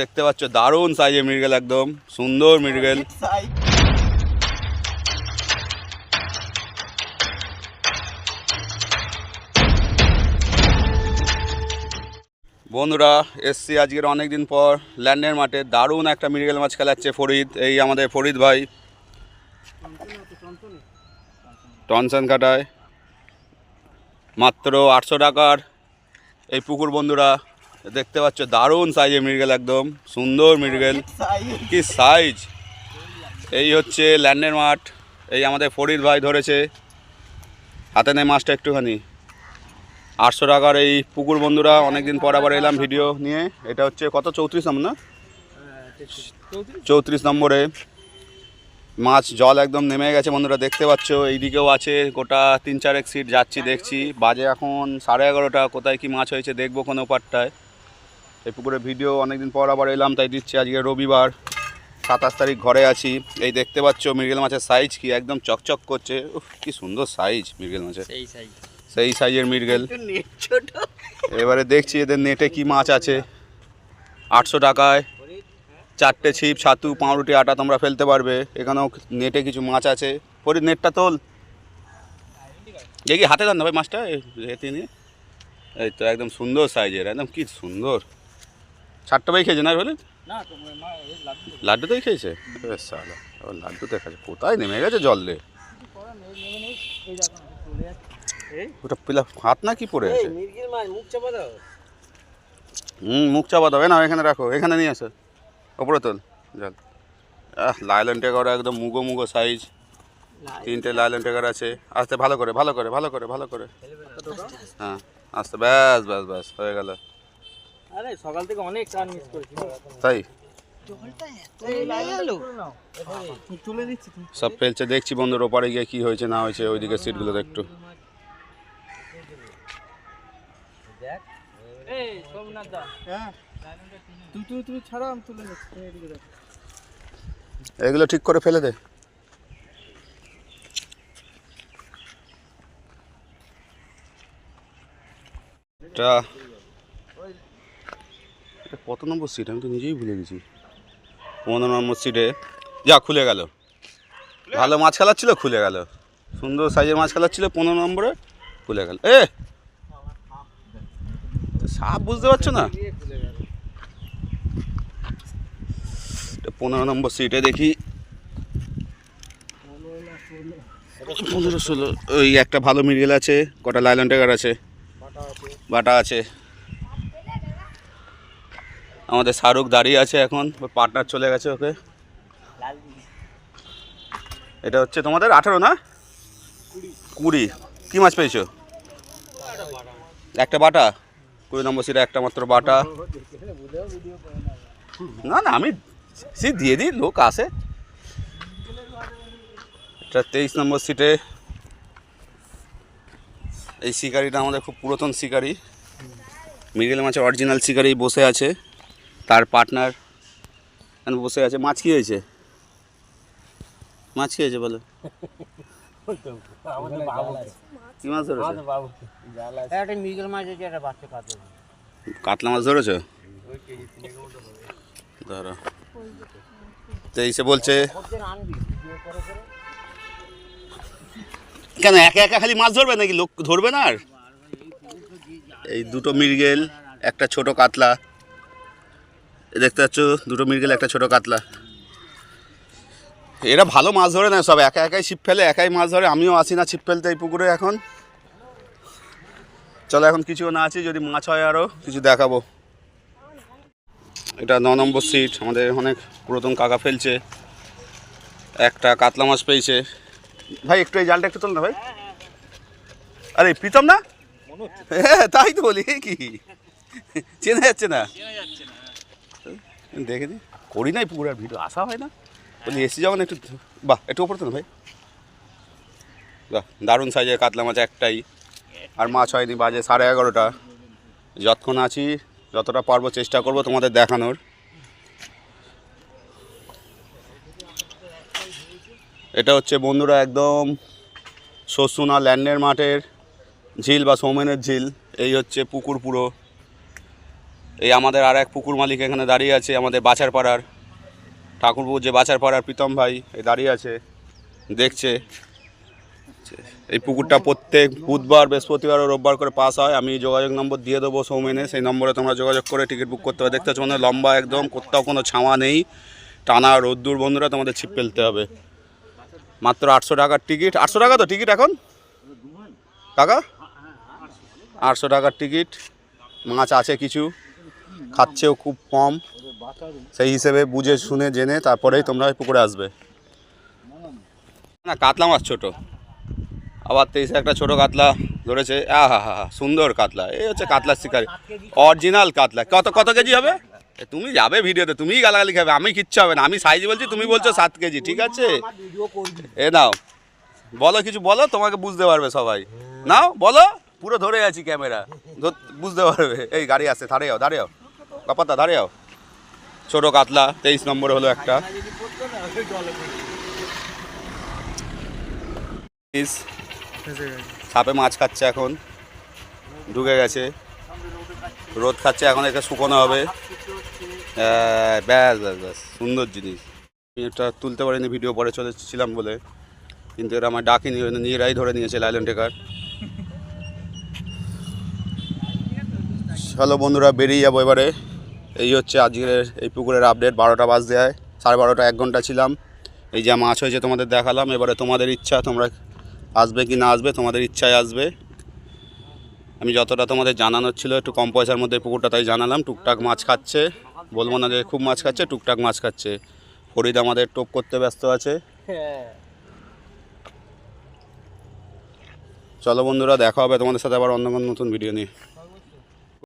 দেখতে পাচ্ছ দারুণ সাইজের মৃগেল একদম সুন্দর মৃগেল। বন্ধুরা এসছি আজকের অনেক দিন পর ল্যান্ডের মাঠে দারুণ একটা মৃগেল মাছ খেলাচ্ছে ফরিদ এই আমাদের ফরিদ ভাই। টনসন কাটায়। মাত্র আটশো টাকার এই পুকুর বন্ধুরা দেখতে পাচ্ছ, দারুণ সাইজের মৃগেল একদম, সুন্দর মৃগেল। কি সাইজ এই হচ্ছে ল্যান্ডের মাঠ, এই আমাদের ফরিদ ভাই ধরেছে। হাতে নেই মাছটা একটুখানি। আটশো টাকার এই পুকুর বন্ধুরা, অনেকদিন পর আবার এলাম ভিডিও নিয়ে। এটা হচ্ছে কত? চৌত্রিশ নম্বর না? চৌত্রিশ নম্বরে। মাছ জল একদম নেমে গেছে বন্ধুরা, দেখতে পাচ্ছ। এইদিকেও আছে, গোটা তিন চারেক সিট যাচ্ছি, দেখছি। বাজে এখন সাড়ে এগারোটা, কোথায় কি মাছ হয়েছে দেখব কোনো পাটটায় এই পুকুরে ভিডিও অনেকদিন পর আবার এলাম তাই দিচ্ছি আজকে রবিবার। সাতাশ তারিখ ঘরে আছি। এই দেখতে পাচ্ছ মৃগেল মাছের সাইজ কি একদম চকচক করছে। উফ কি সুন্দর সাইজ মৃগেল মাছের। সেই সাইজ সেই সাইজের মৃগেল। এবারে দেখছি এদের নেটে কি মাছ আছে। আটশো টাকায়। চারটে ছিপ ছাতু পাউরুটি আটা তোমরা ফেলতে পারবে। এখানেও নেটে কিছু মাছ আছে। পরি নেটটা তোল। দেখি হাতে দেন ভাই মাছটা এই নিয়ে। এই তো একদম সুন্দর সাইজের একদম কি সুন্দর। ছাড়টা ভাই খেয়েছে না বলে লাড্ডুতেই খেয়েছে? বেশ সালা ও লাড্ডুতে খাচ্ছে কোথায় নেমে গেছে জল রে? পড়া নেই নেই নেই এই দেখো চলে যাচ্ছে। এই? ওটা পিলা হাত না কি পড়ে আছে? মুখ চাপা দাও। হুম মুখ চাপা দেবে না এখানে রাখো এখানে নিয়ে আসো। ওপরে তোল জল আহ লাইলন টেকার একদম মুগো মুগো সাইজ তিনটে লাইলন টেকার আছে। আস্তে ভালো করে ভালো করে ভালো করে ভালো করে। হ্যাঁ আস্তে ব্যাস ব্যাস ব্যাস হয়ে গেল। আরে সকাল থেকে অনেক চান মিস করেছি। তাই? সব ফেলছে দেখছি বন্ধুর ওপারে গিয়ে কি হয়েছে না হয়েছে ওইদিকে সিটগুলো একটু। দেখ এই সোমনাথ দা। হ্যাঁ। এগুলো ঠিক করে ফেলে দে। এটা কত নম্বর সিট আমি তো নিজেই ভুলে গেছি। পনেরো নম্বর সিটে যা, খুলে গেল। ভালো মাছ খেলাচ্ছিল খুলে গেল। সুন্দর সাইজের মাছ খেলাচ্ছিল পনেরো নম্বরে, খুলে গেল। এ! সাপ বুঝতে পারছ না? পনেরো নম্বর সিটে দেখি। পনেরো, ষোলো, ওই একটা ভালো মিরিয়েল আছে, কটা লাইলন বাটা আছে। বাটা আছে। আমাদের শাহরুখ দাঁড়িয়ে আছে এখন পার্টনার চলে গেছে ওকে। এটা হচ্ছে তোমাদের আঠেরো না? কুড়ি। কী মাছ পেয়েছ? একটা বাটা? কুড়ি নম্বর সিটে একটা মাত্র বাটা। না না, আমি সে দিয়ে দিই, লোক আসে। এটা তেইশ নম্বর সিটে। এই শিকারিটা আমাদের খুব পুরাতন শিকারি। মিডিল মাছের অরিজিনাল শিকারি বসে আছে। তার পার্টনার বসে আছে। মাছ কী হয়েছে? মাছ কী হয়েছে বলো? কী মাছ ধরেছে? কাতল মাছ। ধরেছো? ধরো। তেইশে বলছে কেন একা একা খালি মাছ ধরবে নাকি? লোক ধরবে না আর? এই দুটো মৃগেল একটা ছোট কাতলা দেখতে পাচ্ছ দুটো মৃগেল একটা ছোট কাতলা। এরা ভালো মাছ ধরে না সব একা একাই ছিপ ফেলে একাই মাছ ধরে। আমিও আসি না ছিপ ফেলতে এই পুকুরে এখন। চলো এখন কিছু না আছি যদি মাছ হয় আরও কিছু দেখাবো। এটা ন নম্বর সিট আমাদের অনেক পুরাতন কাকা ফেলছে। একটা কাতলা মাছ পেয়েছে। ভাই একটু এই জালটা একটু তোল না ভাই। আরে প্রীতম না? হ্যাঁ তাই তো বলি কি? চেনা যাচ্ছে না। দেখে দি করি নাই পুকুরের ভিডিও আসা হয় না। বলি, এসি যখন একটু, বাহ, একটু ওপর তো ভাই। বাহ, দারুণ সাইজের কাতলা মাছ একটাই। আর মাছ হয়নি, বাজে সাড়ে এগারোটা। যতক্ষণ আছি, যতটা পারব চেষ্টা করব তোমাদের দেখানোর। এটা হচ্ছে বন্ধুরা একদম শস্যুনা ল্যান্ডের মাঠের ঝিল বা সৌমেনের ঝিল। এই হচ্ছে পুকুর পুরো। এই আমাদের আর এক পুকুর মালিক এখানে দাঁড়িয়ে আছে, আমাদের বাছার পাড়ার। ঠাকুরপুর যে বাছার পাড়ার প্রীতম ভাই এই দাঁড়িয়ে আছে, দেখছে। এই পুকুরটা প্রত্যেক বুধবার, বৃহস্পতিবার ও রোববার করে পাস হয়। আমি যোগাযোগ নম্বর দিয়ে দেবো সৌমেনে সেই নম্বরে তোমরা যোগাযোগ করে টিকিট বুক করতে হবে দেখতে পাচ্ছ মানে লম্বা একদম, কোথাও কোনো ছাওয়া নেই। টানা রোদ্দুর বন্ধুরা, তোমাদের ছিপ ফেলতে হবে। মাত্র আটশো টাকার টিকিট। আটশো টাকা তো টিকিট এখন? টাকা আটশো টাকার টিকিট। মাছ আছে কিছু? খাচ্ছেও খুব কম। সেই হিসেবে বুঝে শুনে জেনে তারপরেই তোমরা পুকুরে আসবে। না, কাতলা মাছ ছোট। আবার তেইশে একটা ছোট কাতলা ধরেছে। আহা, হা হা, সুন্দর কাতলা। এই হচ্ছে কাতলার শিকারি। অরিজিনাল কাতলা। কত কত কেজি হবে? তুমি যাবে ভিডিওতে, তুমিই গালাগালি খাবে। আমি কিচ্ছু হবে না। আমি সাইজ বলছি, তুমি বলছো সাত কেজি। ঠিক আছে? এ, নাও। বলো কিছু, বলো, তোমাকে বুঝতে পারবে সবাই। নাও, বলো। পুরো ধরে আছি ক্যামেরা। বুঝতে পারবে। এই, গাড়ি আসছে ধারে যাও। বাপাতা ধারে যাও ছোট কাতলা, তেইশ নম্বরে হলো একটা। সাপে মাছ খাচ্ছে এখন। ঢুকে গেছে। রোদ খাচ্ছে, এখন একে শুকনো হবে। ব্যাস ব্যাস ব্যাস, সুন্দর জিনিস। আমি এটা তুলতে পারিনি, ভিডিও পরে চলেছিলাম বলে। কিন্তু এরা আমার ডাকিনি নিজেরাই ধরে নিয়েছে লাইলন টেকার চলো বন্ধুরা, বেরিয়ে যাব এবারে। এই হচ্ছে আজকের এই পুকুরের আপডেট বারোটা বাজ দেয় সাড়ে বারোটা, এক ঘণ্টা ছিলাম। এই যা মাছ হয়েছে তোমাদের দেখালাম, এবারে তোমাদের ইচ্ছা, তোমরা আসবে কি না আসবে, তোমাদের ইচ্ছায় আসবে। আমি যতটা তোমাদের জানানোর ছিল, একটু কম পয়সার মধ্যে পুকুরটা তাই জানালাম। টুকটাক মাছ খাচ্ছে, বলব না যে খুব মাছ খাচ্ছে, টুকটাক মাছ খাচ্ছে। ফরিদ আমাদের টোপ করতে ব্যস্ত আছে। চলো বন্ধুরা, দেখা হবে তোমাদের সাথে আবার অন্য কোনো নতুন ভিডিও নিয়ে।